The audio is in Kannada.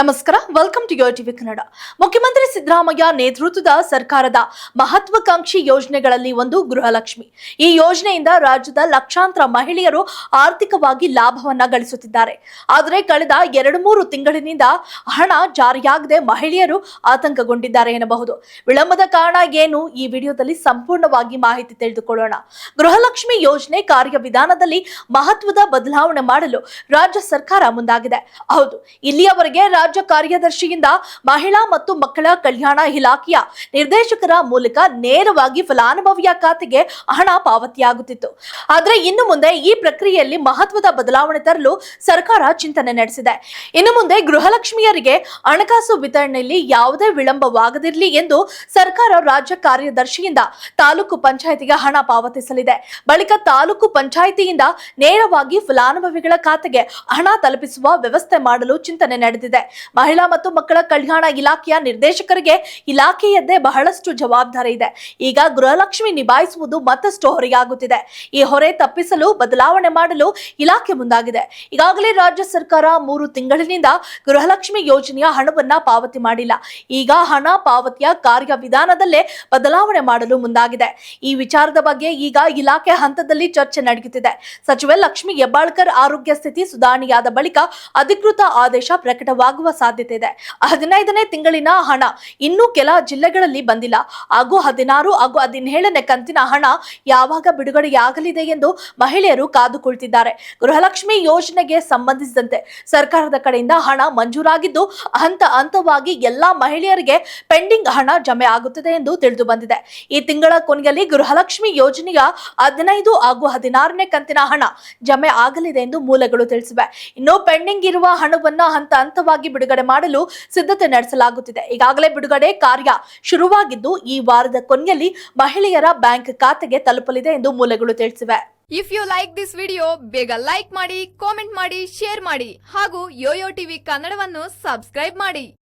ನಮಸ್ಕಾರ. Welcome to Yo TV Kannada ಮುಖ್ಯಮಂತ್ರಿ ಸಿದ್ದರಾಮಯ್ಯ ನೇತೃತ್ವದ ಸರ್ಕಾರದ ಮಹತ್ವಾಕಾಂಕ್ಷಿ ಯೋಜನೆಗಳಲ್ಲಿ ಒಂದು ಗೃಹಲಕ್ಷ್ಮಿ. ಈ ಯೋಜನೆಯಿಂದ ರಾಜ್ಯದ ಲಕ್ಷಾಂತರ ಮಹಿಳೆಯರು ಆರ್ಥಿಕವಾಗಿ ಲಾಭವನ್ನ ಗಳಿಸುತ್ತಿದ್ದಾರೆ. ಆದರೆ ಕಳೆದ ಎರಡು ಮೂರು ತಿಂಗಳಿನಿಂದ ಹಣ ಜಾರಿಯಾಗದೆ ಮಹಿಳೆಯರು ಆತಂಕಗೊಂಡಿದ್ದಾರೆ ಎನ್ನಬಹುದು. ವಿಳಂಬದ ಕಾರಣ ಏನು? ಈ ವಿಡಿಯೋದಲ್ಲಿ ಸಂಪೂರ್ಣವಾಗಿ ಮಾಹಿತಿ ತಿಳಿದುಕೊಳ್ಳೋಣ. ಗೃಹಲಕ್ಷ್ಮಿ ಯೋಜನೆ ಕಾರ್ಯವಿಧಾನದಲ್ಲಿ ಮಹತ್ವದ ಬದಲಾವಣೆ ಮಾಡಲು ರಾಜ್ಯ ಸರ್ಕಾರ ಮುಂದಾಗಿದೆ. ಹೌದು, ಇಲ್ಲಿಯವರೆಗೆ ರಾಜ್ಯ ಕಾರ್ಯದರ್ಶಿಯಿಂದ ಮಹಿಳಾ ಮತ್ತು ಮಕ್ಕಳ ಕಲ್ಯಾಣ ಇಲಾಖೆಯ ನಿರ್ದೇಶಕರ ಮೂಲಕ ನೇರವಾಗಿ ಫಲಾನುಭವಿಯ ಖಾತೆಗೆ ಹಣ ಪಾವತಿಯಾಗುತ್ತಿತ್ತು. ಆದರೆ ಇನ್ನು ಮುಂದೆ ಈ ಪ್ರಕ್ರಿಯೆಯಲ್ಲಿ ಮಹತ್ವದ ಬದಲಾವಣೆ ತರಲು ಸರ್ಕಾರ ಚಿಂತನೆ ನಡೆಸಿದೆ. ಇನ್ನು ಮುಂದೆ ಗೃಹಲಕ್ಷ್ಮಿಯರಿಗೆ ಹಣಕಾಸು ವಿತರಣೆಯಲ್ಲಿ ಯಾವುದೇ ವಿಳಂಬವಾಗದಿರಲಿ ಎಂದು ಸರ್ಕಾರ ರಾಜ್ಯ ಕಾರ್ಯದರ್ಶಿಯಿಂದ ತಾಲೂಕು ಪಂಚಾಯಿತಿಗೆ ಹಣ ಪಾವತಿಸಲಿದೆ. ಬಳಿಕ ತಾಲೂಕು ಪಂಚಾಯಿತಿಯಿಂದ ನೇರವಾಗಿ ಫಲಾನುಭವಿಗಳ ಖಾತೆಗೆ ಹಣ ತಲುಪಿಸುವ ವ್ಯವಸ್ಥೆ ಮಾಡಲು ಚಿಂತನೆ ನಡೆದಿದೆ. ಮಹಿಳಾ ಮತ್ತು ಮಕ್ಕಳ ಕಲ್ಯಾಣ ಇಲಾಖೆಯ ನಿರ್ದೇಶಕರಿಗೆ ಇಲಾಖೆಯದ್ದೇ ಬಹಳಷ್ಟು ಜವಾಬ್ದಾರಿ ಇದೆ. ಈಗ ಗೃಹಲಕ್ಷ್ಮಿ ನಿಭಾಯಿಸುವುದು ಮತ್ತಷ್ಟು ಹೊರೆಯಾಗುತ್ತಿದೆ. ಈ ಹೊರೆ ತಪ್ಪಿಸಲು, ಬದಲಾವಣೆ ಮಾಡಲು ಇಲಾಖೆ ಮುಂದಾಗಿದೆ. ಈಗಾಗಲೇ ರಾಜ್ಯ ಸರ್ಕಾರ ಮೂರು ತಿಂಗಳಿನಿಂದ ಗೃಹಲಕ್ಷ್ಮಿ ಯೋಜನೆಯ ಹಣವನ್ನ ಪಾವತಿ ಮಾಡಿಲ್ಲ. ಈಗ ಹಣ ಪಾವತಿಯ ಕಾರ್ಯವಿಧಾನದಲ್ಲೇ ಬದಲಾವಣೆ ಮಾಡಲು ಮುಂದಾಗಿದೆ. ಈ ವಿಚಾರದ ಬಗ್ಗೆ ಈಗ ಇಲಾಖೆ ಹಂತದಲ್ಲಿ ಚರ್ಚೆ ನಡೆಯುತ್ತಿದೆ. ಸಚಿವೆ ಲಕ್ಷ್ಮಿ ಹೆಬ್ಬಾಳ್ಕರ್ ಆರೋಗ್ಯ ಸ್ಥಿತಿ ಸುಧಾರಣೆಯಾದ ಬಳಿಕ ಅಧಿಕೃತ ಆದೇಶ ಪ್ರಕಟವಾಗುವ ಸಾಧ್ಯತೆ ಇದೆ. ಹದಿನೈದನೇ ತಿಂಗಳಿನ ಹಣ ಇನ್ನೂ ಕೆಲ ಜಿಲ್ಲೆಗಳಲ್ಲಿ ಬಂದಿಲ್ಲ. ಹಾಗೂ ಹದಿನಾರು ಹಾಗೂ ಹದಿನೇಳನೇ ಕಂತಿನ ಹಣ ಯಾವಾಗ ಬಿಡುಗಡೆಯಾಗಲಿದೆ ಎಂದು ಮಹಿಳೆಯರು ಕಾದು ಕುಳಿತಿದ್ದಾರೆ ಗೃಹಲಕ್ಷ್ಮಿ ಯೋಜನೆಗೆ ಸಂಬಂಧಿಸಿದಂತೆ ಸರ್ಕಾರದ ಕಡೆಯಿಂದ ಹಣ ಮಂಜೂರಾಗಿದ್ದು, ಹಂತ ಹಂತವಾಗಿ ಎಲ್ಲಾ ಮಹಿಳೆಯರಿಗೆ ಪೆಂಡಿಂಗ್ ಹಣ ಜಮೆ ಆಗುತ್ತದೆ ಎಂದು ತಿಳಿದು ಬಂದಿದೆ. ಈ ತಿಂಗಳ ಕೊನೆಯಲ್ಲಿ ಗೃಹಲಕ್ಷ್ಮಿ ಯೋಜನೆಯ ಹದಿನೈದು ಹಾಗೂ ಹದಿನಾರನೇ ಕಂತಿನ ಹಣ ಜಮೆ ಆಗಲಿದೆ ಎಂದು ಮೂಲಗಳು ತಿಳಿಸಿವೆ. ಇನ್ನು ಪೆಂಡಿಂಗ್ ಇರುವ ಹಣವನ್ನು ಹಂತ ಹಂತವಾಗಿ ಬಿಡುಗಡೆ ಮಾಡಲು ಸಿದ್ಧತೆ ನಡೆಸಲಾಗುತ್ತಿದೆ. ಈಗಾಗಲೇ ಬಿಡುಗಡೆ ಕಾರ್ಯ ಶುರುವಾಗಿದ್ದು, ಈ ವಾರದ ಕೊನೆಯಲ್ಲಿ ಮಹಿಳೆಯರ ಬ್ಯಾಂಕ್ ಖಾತೆಗೆ ತಲುಪಲಿದೆ ಎಂದು ಮೂಲಗಳು ತಿಳಿಸಿವೆ. If you like this video ಬೇಗ ಲೈಕ್ ಮಾಡಿ ಕಾಮೆಂಟ್ ಮಾಡಿ ಶೇರ್ ಮಾಡಿ ಹಾಗೂ ಯೋಯೋ ಟಿವಿ ಕನ್ನಡವನ್ನು ಸಬ್ಸ್ಕ್ರೈಬ್ ಮಾಡಿ.